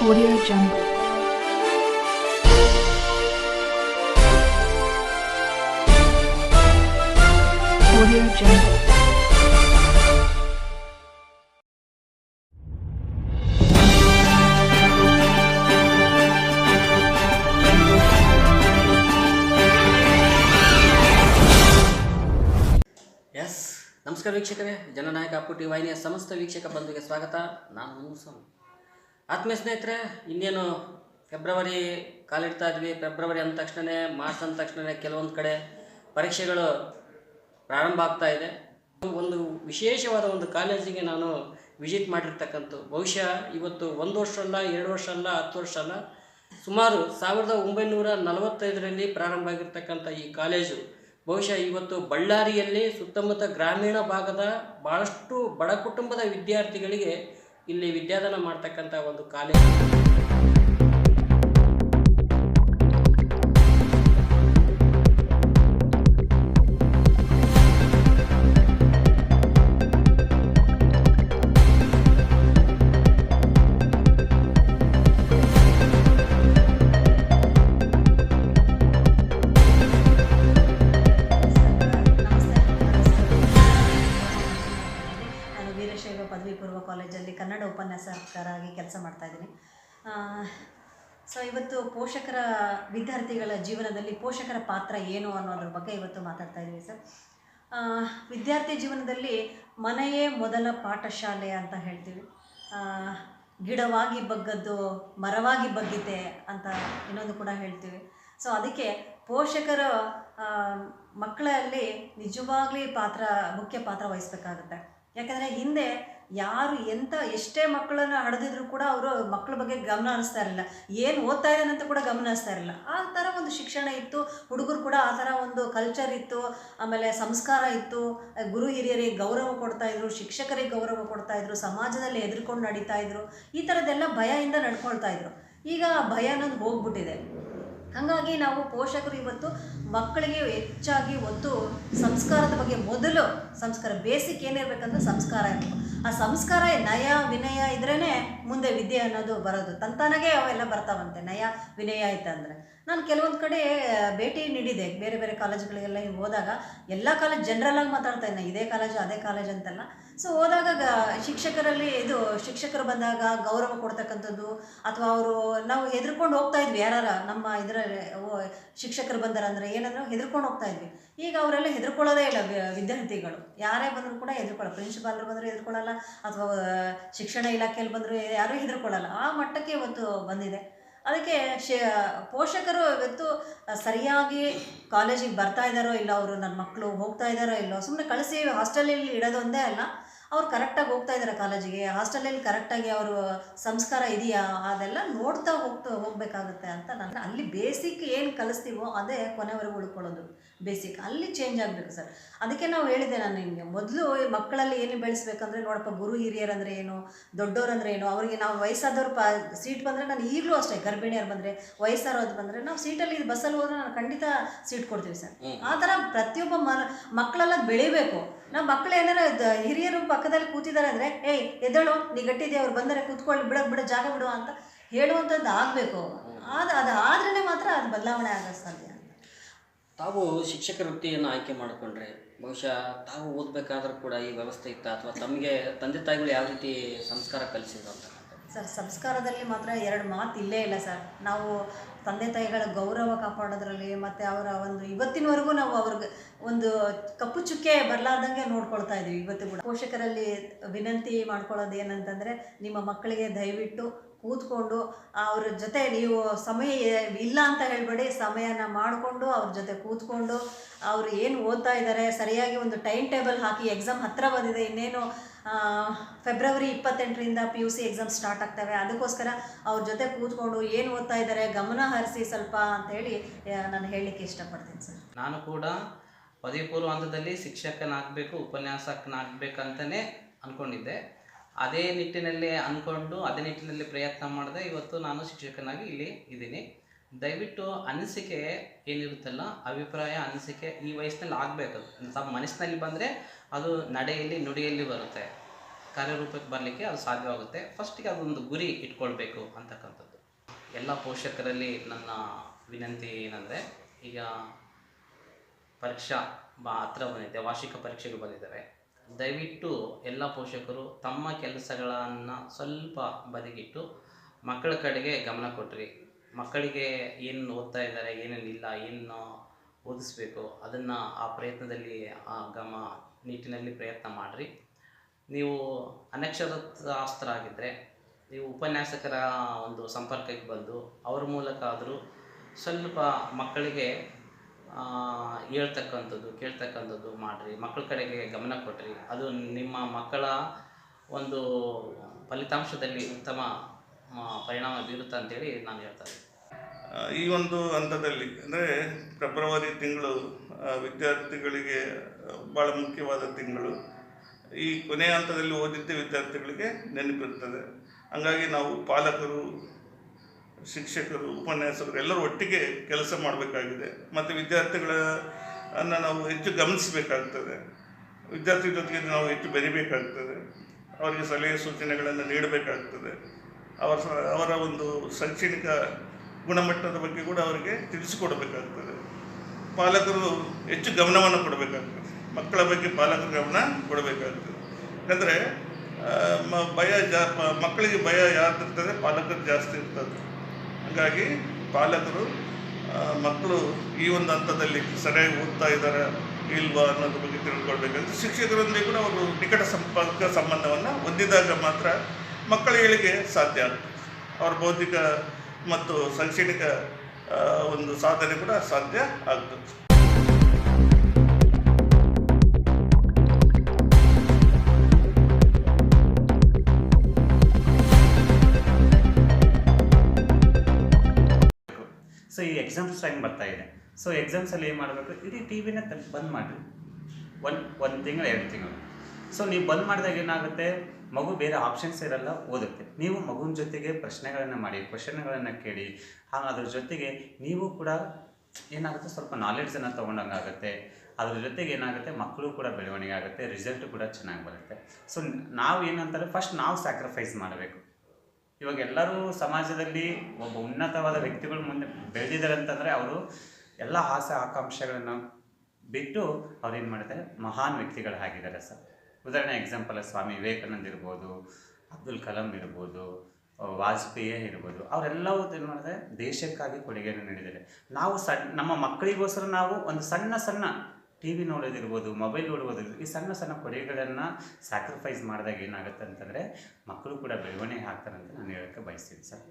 Audio Jungle. Audio Jungle. S ನಮಸ್ಕಾರ ವೀಕ್ಷಕರೇ ಜನನಾಯಕ ಪುಟಿ ವಾಹಿನಿಯ ಸಮಸ್ತ ವೀಕ್ಷಕ ಬಂಧುಗೆ ಸ್ವಾಗತ ನಾನು ಮುನ್ಸ್ವಾಮಿ ಆತ್ಮೀಯ ಸ್ನೇಹಿತರೆ, ಇನ್ನೇನು ಫೆಬ್ರವರಿ ಕಾಲಿಡ್ತಾ ಇದ್ವಿ. ಫೆಬ್ರವರಿ ಅಂದ ತಕ್ಷಣವೇ ಮಾರ್ಚ್ ಅಂದ ತಕ್ಷಣವೇ ಕೆಲವೊಂದು ಕಡೆ ಪರೀಕ್ಷೆಗಳು ಪ್ರಾರಂಭ ಆಗ್ತಾ ಇದೆ. ಒಂದು ವಿಶೇಷವಾದ ಒಂದು ಕಾಲೇಜಿಗೆ ನಾನು ವಿಸಿಟ್ ಮಾಡಿರ್ತಕ್ಕಂಥ ಬಹುಶಃ ಇವತ್ತು ಒಂದು ವರ್ಷ ಅಲ್ಲ ಎರಡು ವರ್ಷ ಅಲ್ಲ ಹತ್ತು ವರ್ಷ ಅಲ್ಲ ಸುಮಾರು ಸಾವಿರದ ಒಂಬೈನೂರ ನಲವತ್ತೈದರಲ್ಲಿ ಪ್ರಾರಂಭ ಆಗಿರ್ತಕ್ಕಂಥ ಈ ಕಾಲೇಜು. ಬಹುಶಃ ಇವತ್ತು ಬಳ್ಳಾರಿಯಲ್ಲಿ ಸುತ್ತಮುತ್ತ ಗ್ರಾಮೀಣ ಭಾಗದ ಭಾಳಷ್ಟು ಬಡ ಕುಟುಂಬದ ವಿದ್ಯಾರ್ಥಿಗಳಿಗೆ ಇಲ್ಲಿ ವಿದ್ಯಾದಾನ ಮಾಡ್ತಕ್ಕಂಥ ಒಂದು ಕಾಲೇಜು. ಮಾಡ್ತಾ ಇದ್ದೀನಿ. ಸೊ ಇವತ್ತು ಪೋಷಕರ ವಿದ್ಯಾರ್ಥಿಗಳ ಜೀವನದಲ್ಲಿ ಪೋಷಕರ ಪಾತ್ರ ಏನು ಅನ್ನೋದ್ರ ಬಗ್ಗೆ ಇವತ್ತು ಮಾತಾಡ್ತಾ ಇದ್ದೀವಿ ಸರ್. ವಿದ್ಯಾರ್ಥಿ ಜೀವನದಲ್ಲಿ ಮನೆಯೇ ಮೊದಲ ಪಾಠಶಾಲೆ ಅಂತ ಹೇಳ್ತೀವಿ. ಗಿಡವಾಗಿ ಬಗ್ಗದ್ದು, ಮರವಾಗಿ ಬಗ್ಗಿದೆ ಅಂತ ಇನ್ನೊಂದು ಕೂಡ ಹೇಳ್ತೀವಿ. ಸೊ ಅದಕ್ಕೆ ಪೋಷಕರ ಮಕ್ಕಳಲ್ಲಿ ನಿಜವಾಗ್ಲಿ ಪಾತ್ರ, ಮುಖ್ಯ ಪಾತ್ರ ವಹಿಸ್ಬೇಕಾಗುತ್ತೆ. ಯಾಕಂದರೆ ಹಿಂದೆ ಯಾರು ಎಂಥ ಎಷ್ಟೇ ಮಕ್ಕಳನ್ನು ಹಡೆದಿದ್ರು ಕೂಡ ಅವರು ಮಕ್ಕಳ ಬಗ್ಗೆ ಗಮನ ಹರಿಸ್ತಾ ಇರಲಿಲ್ಲ. ಏನು ಓದ್ತಾ ಇದ್ದಾನೆ ಅಂತ ಕೂಡ ಗಮನ ಹರಿಸ್ತಾ ಇರಲಿಲ್ಲ. ಆ ಥರ ಒಂದು ಶಿಕ್ಷಣ ಇತ್ತು. ಹುಡುಗರು ಕೂಡ ಆ ಥರ ಒಂದು ಕಲ್ಚರ್ ಇತ್ತು. ಆಮೇಲೆ ಸಂಸ್ಕಾರ ಇತ್ತು. ಗುರು ಹಿರಿಯರಿಗೆ ಗೌರವ ಕೊಡ್ತಾ ಇದ್ರು, ಶಿಕ್ಷಕರಿಗೆ ಗೌರವ ಕೊಡ್ತಾ ಇದ್ರು, ಸಮಾಜದಲ್ಲಿ ಎದುರ್ಕೊಂಡು ನಡೀತಾ ಇದ್ರು. ಈ ಥರದ್ದೆಲ್ಲ ಭಯದಿಂದ ನಡ್ಕೊಳ್ತಾ ಇದ್ರು. ಈಗ ಭಯ ಅನ್ನೋದು ಹೋಗ್ಬಿಟ್ಟಿದೆ. ಹಾಗಾಗಿ ನಾವು ಪೋಷಕರು ಇವತ್ತು ಮಕ್ಕಳಿಗೆ ಹೆಚ್ಚಾಗಿ ಒತ್ತು ಸಂಸ್ಕಾರದ ಬಗ್ಗೆ ಮೊದಲು ಸಂಸ್ಕಾರ, ಬೇಸಿಕ್ ಏನಿರಬೇಕಂದ್ರೆ ಸಂಸ್ಕಾರ ಇರಬೇಕು. ಆ ಸಂಸ್ಕಾರ, ನಯ, ವಿನಯ ಇದ್ರೇ ಮುಂದೆ ವಿದ್ಯೆ ಅನ್ನೋದು ಬರೋದು. ತಂತಾನಾಗೆ ಅವೆಲ್ಲ ಬರ್ತಾವಂತೆ. ನಯ, ವಿನಯ ಆಯ್ತಂದ್ರೆ ನಾನು ಕೆಲವೊಂದು ಕಡೆ ಭೇಟಿ ನೀಡಿದೆ. ಬೇರೆ ಬೇರೆ ಕಾಲೇಜುಗಳಿಗೆಲ್ಲ ಹಿಂಗೆ ಹೋದಾಗ ಎಲ್ಲ ಕಾಲೇಜ್ ಜನರಲ್ಲಾಗಿ ಮಾತಾಡ್ತಾ ಇದ್ದೆ ಇದೇ ಕಾಲೇಜು, ಅದೇ ಕಾಲೇಜ್ ಅಂತೆಲ್ಲ. ಸೊ ಹೋದಾಗ ಶಿಕ್ಷಕರಲ್ಲಿ ಇದು, ಶಿಕ್ಷಕರು ಬಂದಾಗ ಗೌರವ ಕೊಡ್ತಕ್ಕಂಥದ್ದು, ಅಥವಾ ಅವರು ನಾವು ಹೆದರ್ಕೊಂಡು ಹೋಗ್ತಾ ಇದ್ವಿ. ಯಾರ ನಮ್ಮ ಇದರ ಶಿಕ್ಷಕರು ಬಂದಾರ ಅಂದರೆ ಏನಂದ್ರೆ ಹೆದರ್ಕೊಂಡು ಹೋಗ್ತಾ ಇದ್ವಿ. ಈಗ ಅವರೆಲ್ಲ ಹೆದರ್ಕೊಳ್ಳೋದೇ ಇಲ್ಲ ವಿದ್ಯಾರ್ಥಿಗಳು. ಯಾರೇ ಬಂದರೂ ಕೂಡ ಹೆದರ್ಕೊಳ್ಳೋ ಪ್ರಿನ್ಸಿಪಾಲ್ರು ಬಂದರೂ ಹೆದರ್ಕೊಳ್ಳಲ್ಲ ಅಥವಾ ಶಿಕ್ಷಣ ಇಲಾಖೆಯಲ್ಲಿ ಬಂದರೂ ಯಾರೂ ಹೆದರ್ಕೊಳ್ಳಲ್ಲ ಆ ಮಟ್ಟಕ್ಕೆ ಇವತ್ತು ಬಂದಿದೆ. ಅದಕ್ಕೆ ಶೇ, ಪೋಷಕರು ಇವತ್ತು ಸರಿಯಾಗಿ ಕಾಲೇಜಿಗೆ ಬರ್ತಾ ಇದ್ದಾರೋ ಇಲ್ಲ ಅವರು ನನ್ನ ಮಕ್ಕಳು ಹೋಗ್ತಾ ಇದ್ದಾರೋ ಇಲ್ಲೋ ಸುಮ್ಮನೆ ಕಳಿಸಿ ಹಾಸ್ಟೆಲಲ್ಲಿ ಇಡೋದೊಂದೇ ಅಲ್ಲ. ಅವ್ರು ಕರೆಕ್ಟಾಗಿ ಹೋಗ್ತಾ ಇದ್ದಾರೆ ಕಾಲೇಜಿಗೆ ಹಾಸ್ಟೆಲಲ್ಲಿ ಕರೆಕ್ಟಾಗಿ ಅವರು ಸಂಸ್ಕಾರ ಇದೆಯಾ ಅದೆಲ್ಲ ನೋಡ್ತಾ ಹೋಗ್ತಾ ಹೋಗಬೇಕಾಗುತ್ತೆ ಅಂತ ನಾನು ಅಲ್ಲಿ ಬೇಸಿಕ್ ಏನು ಕಲಿಸ್ತೀವೋ ಅದೇ ಕೊನೆವರೆಗೂ ಉಳ್ಕೊಳ್ಳೋದು. ಬೇಸಿಕ್ ಅಲ್ಲಿ ಚೇಂಜ್ ಆಗಬೇಕು ಸರ್. ಅದಕ್ಕೆ ನಾವು ಹೇಳಿದೆ ನಾನು ನಿಮಗೆ ಮೊದಲು ಮಕ್ಕಳಲ್ಲಿ ಏನು ಬೆಳೆಸ್ಬೇಕಂದ್ರೆ ನೋಡಪ್ಪ ಗುರು ಹಿರಿಯರಂದ್ರೆ ಏನು ದೊಡ್ಡೋರಂದ್ರೆ ಏನು ಅವರಿಗೆ ನಾವು ವಯಸ್ಸಾದವ್ರು ಪ ಸೀಟ್ ಬಂದರೆ ನಾನು ಈಗಲೂ ಅಷ್ಟೇ ಗರ್ಭಿಣಿಯರು ಬಂದರೆ ವಯಸ್ಸಾರೋದು ಬಂದರೆ ನಾವು ಸೀಟಲ್ಲಿ ಬಸ್ಸಲ್ಲಿ ಹೋದ್ರೆ ನಾನು ಖಂಡಿತ ಸೀಟ್ ಕೊಡ್ತೀವಿ ಸರ್. ಆ ಥರ ಪ್ರತಿಯೊಬ್ಬ ಮನ ಮಕ್ಕಳೆಲ್ಲ ಬೆಳಿಬೇಕು. ನಾವು ಮಕ್ಕಳು ಏನಾರ ಹಿರಿಯರು ಪಕ್ಕದಲ್ಲಿ ಕೂತಿದ್ದಾರೆ ಅಂದರೆ, ಏಯ್, ಎದ್ದೇಳು, ನೀ ಗಟ್ಟಿದೆ ಅವ್ರು ಬಂದರೆ, ಕೂತ್ಕೊಳ್ಳಿ, ಬಿಡ ಬಿಡ, ಜಾಗ ಬಿಡು ಅಂತ ಹೇಳುವಂಥದ್ದು ಆಗಬೇಕು. ಅದು ಅದು ಆದ್ರೇ ಮಾತ್ರ ಅದು ಬದಲಾವಣೆ ಆಗೋ ಸಾಧ್ಯ ತಾವು ಶಿಕ್ಷಕ ವೃತ್ತಿಯನ್ನು ಆಯ್ಕೆ ಮಾಡಿಕೊಂಡ್ರೆ, ಬಹುಶಃ ತಾವು ಓದಬೇಕಾದ್ರೂ ಕೂಡ ಈ ವ್ಯವಸ್ಥೆ ಇತ್ತ ಅಥವಾ ತಮಗೆ ತಂದೆ ತಾಯಿಗಳು ಯಾವ ರೀತಿ ಸಂಸ್ಕಾರ ಕಲಿಸಿದ್ರು ಅಂತ? ಸರ್, ಸಂಸ್ಕಾರದಲ್ಲಿ ಮಾತ್ರ ಎರಡು ಮಾತು ಇಲ್ಲೇ ಇಲ್ಲ ಸರ್. ನಾವು ತಂದೆ ತಾಯಿಗಳ ಗೌರವ ಕಾಪಾಡೋದ್ರಲ್ಲಿ ಮತ್ತು ಅವರ ಒಂದು ಇವತ್ತಿನವರೆಗೂ ನಾವು ಅವ್ರಿಗೆ ಒಂದು ಕಪ್ಪು ಚುಕ್ಕೆ ಬರಲಾರ್ದಂಗೆ ನೋಡ್ಕೊಳ್ತಾ ಇದ್ದೀವಿ. ಇವತ್ತು ಕೂಡ ಪೋಷಕರಲ್ಲಿ ವಿನಂತಿ ಮಾಡ್ಕೊಳ್ಳೋದು ಏನಂತಂದರೆ ನಿಮ್ಮ ಮಕ್ಕಳಿಗೆ ದಯವಿಟ್ಟು ಕೂತ್ಕೊಂಡು ಅವ್ರ ಜೊತೆ ನೀವು ಸಮಯ ಇಲ್ಲ ಅಂತ ಹೇಳಬೇಡಿ, ಸಮಯನ ಮಾಡಿಕೊಂಡು ಅವ್ರ ಜೊತೆ ಕೂತ್ಕೊಂಡು ಅವರು ಏನು ಓದ್ತಾ ಇದ್ದಾರೆ ಸರಿಯಾಗಿ ಒಂದು ಟೈಮ್ ಟೇಬಲ್ ಹಾಕಿ ಎಕ್ಸಾಮ್ ಹತ್ತಿರ ಬಂದಿದೆ, ಇನ್ನೇನು February ಇಪ್ಪತ್ತೆಂಟರಿಂದ P U C exam start ಆಗ್ತವೆ, ಅದಕ್ಕೋಸ್ಕರ ಅವ್ರ ಜೊತೆ ಕೂತ್ಕೊಂಡು ಏನು ಓದ್ತಾ ಇದ್ದಾರೆ ಗಮನ ಹರಿಸಿ ಸ್ವಲ್ಪ ಅಂತೇಳಿ ನಾನು ಹೇಳಲಿಕ್ಕೆ ಇಷ್ಟಪಡ್ತೀನಿ ಸರ್. ನಾನು ಕೂಡ ಪದವಿ ಪೂರ್ವ ಹಂತದಲ್ಲಿ ಶಿಕ್ಷಕನಾಗಬೇಕು ಉಪನ್ಯಾಸಕನಾಗಬೇಕಂತಲೇ ಅಂದ್ಕೊಂಡಿದ್ದೆ ಅದೇ ನಿಟ್ಟಿನಲ್ಲಿ ಅಂದ್ಕೊಂಡು ಅದೇ ನಿಟ್ಟಿನಲ್ಲಿ ಪ್ರಯತ್ನ ಮಾಡಿದೆ ಇವತ್ತು ನಾನು ಶಿಕ್ಷಕನಾಗಿ ಇಲ್ಲಿ ಇದ್ದೀನಿ. ದಯವಿಟ್ಟು ಅನಿಸಿಕೆ ಏನಿರುತ್ತಲ್ಲ, ಅಭಿಪ್ರಾಯ, ಅನಿಸಿಕೆ ಈ ವಯಸ್ಸಿನಲ್ಲಿ ಆಗಬೇಕು. ತಮ್ಮ ಮನಸ್ಸಿನಲ್ಲಿ ಬಂದರೆ ಅದು ನಡೆಯಲ್ಲಿ, ನುಡಿಯಲ್ಲಿ ಬರುತ್ತೆ. ಕಾರ್ಯರೂಪಕ್ಕೆ ಬರಲಿಕ್ಕೆ ಅದು ಸಾಧ್ಯವಾಗುತ್ತೆ. ಫಸ್ಟಿಗೆ ಅದೊಂದು ಗುರಿ ಇಟ್ಕೊಳ್ಬೇಕು ಅಂತಕ್ಕಂಥದ್ದು. ಎಲ್ಲ ಪೋಷಕರಲ್ಲಿ ನನ್ನ ವಿನಂತಿ ಏನಂದರೆ, ಈಗ ಪರೀಕ್ಷಾ ಬಾ ಹತ್ರ ಬಂದಿದೆ, ವಾರ್ಷಿಕ ಪರೀಕ್ಷೆಗಳು ಬಂದಿದ್ದಾವೆ. ದಯವಿಟ್ಟು ಎಲ್ಲ ಪೋಷಕರು ತಮ್ಮ ಕೆಲಸಗಳನ್ನು ಸ್ವಲ್ಪ ಬದಿಗಿಟ್ಟು ಮಕ್ಕಳ ಕಡೆಗೆ ಗಮನ ಕೊಟ್ರಿ. ಮಕ್ಕಳಿಗೆ ಏನು ಓದ್ತಾ ಇದ್ದಾರೆ ಏನೇನಿಲ್ಲ ಏನು ಓದಿಸ್ಬೇಕು ಅದನ್ನು ಆ ಪ್ರಯತ್ನದಲ್ಲಿ, ಆ ಗಮ ನಿಟ್ಟಿನಲ್ಲಿ ಪ್ರಯತ್ನ ಮಾಡಿರಿ. ನೀವು ಅನಕ್ಷರಸ್ಥರಾಗಿದ್ದರೆ ನೀವು ಉಪನ್ಯಾಸಕರ ಒಂದು ಸಂಪರ್ಕಕ್ಕೆ ಬಂದು ಅವ್ರ ಮೂಲಕ ಆದರೂ ಸ್ವಲ್ಪ ಮಕ್ಕಳಿಗೆ ಹೇಳ್ತಕ್ಕಂಥದ್ದು, ಕೇಳ್ತಕ್ಕಂಥದ್ದು ಮಾಡಿರಿ ಮಕ್ಕಳ ಕಡೆಗೆ ಗಮನ ಕೊಟ್ರಿ. ಅದು ನಿಮ್ಮ ಮಕ್ಕಳ ಒಂದು ಫಲಿತಾಂಶದಲ್ಲಿ ಉತ್ತಮ ಪರಿಣಾಮ ಬೀರುತ್ತೆ ಅಂತೇಳಿ ನಾನು ಹೇಳ್ತಾ ಈ ಒಂದು ಹಂತದಲ್ಲಿ, ಅಂದರೆ ಫೆಬ್ರವರಿ ತಿಂಗಳು ವಿದ್ಯಾರ್ಥಿಗಳಿಗೆ ಭಾಳ ಮುಖ್ಯವಾದ ತಿಂಗಳು. ಈ ಕೊನೆಯ ಹಂತದಲ್ಲಿ ಓದಿದ್ದ ವಿದ್ಯಾರ್ಥಿಗಳಿಗೆ ನೆನಪಿರ್ತದೆ ಹಂಗಾಗಿ ನಾವು ಪಾಲಕರು ಶಿಕ್ಷಕರು, ಉಪನ್ಯಾಸಕರು ಎಲ್ಲರೂ ಒಟ್ಟಿಗೆ ಕೆಲಸ ಮಾಡಬೇಕಾಗಿದೆ. ಮತ್ತು ವಿದ್ಯಾರ್ಥಿಗಳ ಅನ್ನು ನಾವು ಹೆಚ್ಚು ಗಮನಿಸಬೇಕಾಗ್ತದೆ. ವಿದ್ಯಾರ್ಥಿ ಜೊತೆಗೆ ನಾವು ಹೆಚ್ಚು ಬೆರಿಬೇಕಾಗ್ತದೆ. ಅವರಿಗೆ ಸಲಹೆ ಸೂಚನೆಗಳನ್ನು ನೀಡಬೇಕಾಗ್ತದೆ. ಅವರ ಅವರ ಒಂದು ಶೈಕ್ಷಣಿಕ ಗುಣಮಟ್ಟದ ಬಗ್ಗೆ ಕೂಡ ಅವರಿಗೆ ತಿಳಿಸಿಕೊಡಬೇಕಾಗ್ತದೆ. ಪಾಲಕರು ಹೆಚ್ಚು ಗಮನವನ್ನು ಕೊಡಬೇಕಾಗ್ತದೆ. ಮಕ್ಕಳ ಬಗ್ಗೆ ಪಾಲಕರು ಗಮನ ಕೊಡಬೇಕಾಗ್ತದೆ. ಯಾಕಂದರೆ ಭಯ ಜಾ ಮಕ್ಕಳಿಗೆ ಭಯ ಯಾರ್ದಿರ್ತದೆ ಪಾಲಕರು ಜಾಸ್ತಿ ಇರ್ತದೆ. ಹಾಗಾಗಿ ಪಾಲಕರು ಮಕ್ಕಳು ಈ ಒಂದು ಹಂತದಲ್ಲಿ ಸರಿಯಾಗಿ ಓದ್ತಾ ಇದ್ದಾರೆ ಇಲ್ವಾ ಅನ್ನೋದ್ರ ಬಗ್ಗೆ ತಿಳ್ಕೊಳ್ಬೇಕಂದ್ರೆ ಶಿಕ್ಷಕರೊಂದಿಗೆ ಕೂಡ ಅವರು ನಿಕಟ ಸಂಪರ್ಕ ಸಂಬಂಧವನ್ನು ಹೊಂದಿದಾಗ ಮಾತ್ರ ಮಕ್ಕಳ ಏಳಿಗೆ ಸಾಧ್ಯ ಆಗ್ತದೆ. ಅವರ ಬೌದ್ಧಿಕ ಮತ್ತು ಶೈಕ್ಷಣಿಕ ಒಂದು ಸಾಧನೆ ಕೂಡ ಸಾಧ್ಯ ಆಗ್ತದೆ. ಸೊ ಈ ಎಕ್ಸಾಮ್ಸ್ ಟೈಮ್ ಬರ್ತಾ ಇದೆ. ಸೊ ಎಕ್ಸಾಮ್ಸಲ್ಲಿ ಏನು ಮಾಡಬೇಕು? ಇಡೀ ಟಿ ವಿನ ಬಂದ್ ಮಾಡಿರಿ. ಒಂದು ಒಂದು ತಿಂಗಳು, ಎರಡು ತಿಂಗಳು. ಸೊ ನೀವು ಬಂದ್ ಮಾಡಿದಾಗ ಏನಾಗುತ್ತೆ? ಮಗು ಬೇರೆ ಆಪ್ಷನ್ಸ್ ಇರಲ್ಲ ಓದುತ್ತೆ ನೀವು ಮಗುವಿನ ಜೊತೆಗೆ ಪ್ರಶ್ನೆಗಳನ್ನು ಮಾಡಿ ಕ್ವಶನ್ಗಳನ್ನು ಕೇಳಿ ಹಾಗ ಅದ್ರ ಜೊತೆಗೆ ನೀವು ಕೂಡ ಏನಾಗುತ್ತೆ? ಸ್ವಲ್ಪ ನಾಲೆಡ್ಜನ್ನು ತೊಗೊಂಡಂಗಾಗುತ್ತೆ ಅದ್ರ ಜೊತೆಗೆ ಏನಾಗುತ್ತೆ? ಮಕ್ಕಳು ಕೂಡ ಬೆಳವಣಿಗೆ ಆಗುತ್ತೆ ರಿಸಲ್ಟ್ ಕೂಡ ಚೆನ್ನಾಗಿ ಬರುತ್ತೆ. ಸೊ ನಾವು ಏನಂತಾರೆ? ಫಸ್ಟ್ ನಾವು ಸ್ಯಾಕ್ರಿಫೈಸ್ ಮಾಡಬೇಕು. ಇವಾಗ ಎಲ್ಲರೂ ಸಮಾಜದಲ್ಲಿ ಒಬ್ಬ ಉನ್ನತವಾದ ವ್ಯಕ್ತಿಗಳು ಮುಂದೆ ಬೆಳೆದಿದ್ದಾರೆ ಅಂತಂದರೆ ಅವರು ಎಲ್ಲ ಆಸೆ ಆಕಾಂಕ್ಷೆಗಳನ್ನು ಬಿಟ್ಟು ಅವ್ರು ಏನು ಮಾಡ್ತಾರೆ? ಮಹಾನ್ ವ್ಯಕ್ತಿಗಳು ಆಗಿದ್ದಾರೆ ಸರ್. ಉದಾಹರಣೆ ಎಕ್ಸಾಂಪಲ್ ಸ್ವಾಮಿ ವಿವೇಕಾನಂದ ಇರ್ಬೋದು, ಅಬ್ದುಲ್ ಕಲಾಂ ಇರ್ಬೋದು, ವಾಜಪೇಯಿ ಇರ್ಬೋದು, ಅವರೆಲ್ಲವೂ ಏನು ಮಾಡಿದ್ರೆ ದೇಶಕ್ಕಾಗಿ ಕೊಡುಗೆಯನ್ನು ನೀಡಿದ್ದಾರೆ. ನಾವು ಸಣ್ಣ ನಮ್ಮ ಮಕ್ಕಳಿಗೋಸ್ಕರ ನಾವು ಒಂದು ಸಣ್ಣ ಸಣ್ಣ ಟಿ ವಿ ನೋಡೋದಿರ್ಬೋದು ಮೊಬೈಲ್ ನೋಡ್ಬೋದು ಈ ಸಣ್ಣ ಸಣ್ಣ ಕೊಡುಗೆಗಳನ್ನು ಸ್ಯಾಕ್ರಿಫೈಸ್ ಮಾಡಿದಾಗ ಏನಾಗುತ್ತೆ ಅಂತಂದರೆ ಮಕ್ಕಳು ಕೂಡ ಬೆಳವಣಿಗೆ ಆಗ್ತಾರೆ ಅಂತ ನಾನು ಹೇಳೋಕ್ಕೆ ಬಯಸ್ತೀನಿ ಸರ್.